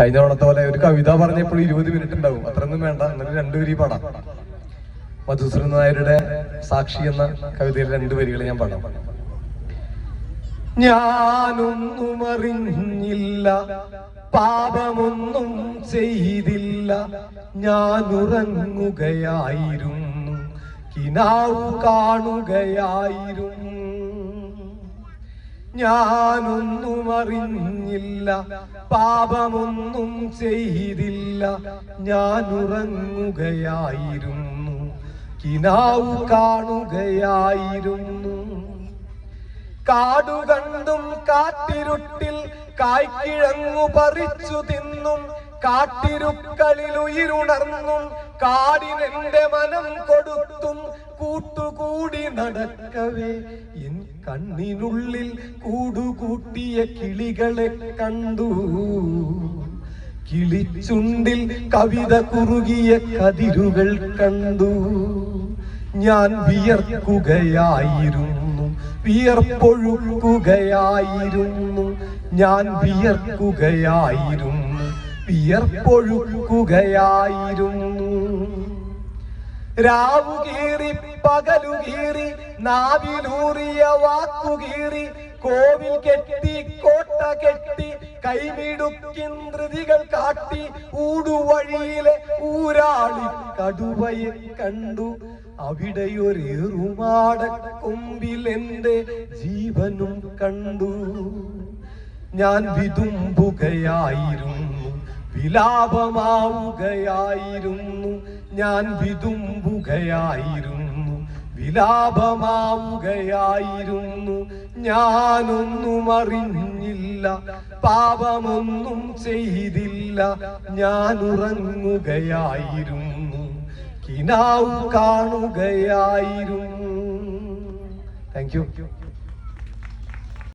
കഴിഞ്ഞ തവണത്തെ പോലെ ഒരു കവിത പറഞ്ഞപ്പോൾ ഇരുപത് മിനിറ്റ് ഉണ്ടാവും. അത്രയൊന്നും വേണ്ട. അങ്ങനെ രണ്ടു വരി പാടാം. മധുസൂദൻ നായരുടെ സാക്ഷി എന്ന കവിതയിലെ രണ്ട് വരികൾ ഞാൻ പാടാം. ഞാനൊന്നും അറിഞ്ഞില്ല. പാപമൊന്നും ചെയ്തില്ല. ഞാൻ ഉറങ്ങുകയായിരുന്നു കിനാവ് കാണുകയായിരുന്നു. ഞാനൊന്നും അറിഞ്ഞില്ല പാപമൊന്നും ചെയ്തില്ല ഞാൻ ഉറങ്ങുകയായിരുന്നു കിനാവ് കാണുകയായിരുന്നു. കാടുകണ്ടും കാട്ടിരുട്ടിൽ കായ്ക്കിഴങ്ങു പറിച്ചു തിന്നും കാട്ടിരുക്കളിൽ ഉയിരുണർന്നും കാടിനെന്റെ മനം കൊടുത്തും കൂട്ടുകൂടി നടക്കവേ. എൻ കണ്ണിനുള്ളിൽ കൂടുകൂട്ടിയ കിളികളെ കണ്ടു. കിളിച്ചുണ്ടിൽ കവിത കുറുകിയ കതിരുകൾ കണ്ടു. ഞാൻ വിയർക്കുകയായിരുന്നു വിയർപ്പൊഴുക്കുകയായിരുന്നു. ഞാൻ വിയർക്കുകയായിരുന്നു വിയർപ്പൊഴുക്കുകയായിരുന്നു. രാവുകീറി പകലുകീറി നാവിലൂറിയ വാക്കുകീറി കോവിൽ കെട്ടി കോട്ട കെട്ടി കൈമിടുക്കിൻ ധൃതികൾ കാട്ടി ഊടുവഴിയിലെ ഊരാളി കടുവയെ കണ്ടു. അവിടെയൊരേറുമാടക്കൊമ്പിൽ എന്റെ ജീവനും കണ്ടു. ഞാൻ വിതുമ്പുകയായിരുന്നു വിലാപമാവുകയായിരുന്നു. ഞാൻ വിതുമ്പുകയായിരുന്നു. വിലാപമാവുകയായിരുന്നു. ഞാനൊന്നും അറിഞ്ഞില്ല പാപമൊന്നും ചെയ്തില്ല. ഞാൻ ഉറങ്ങുകയായിരുന്നു കിനാവ് കാണുകയായിരുന്നു. Thank you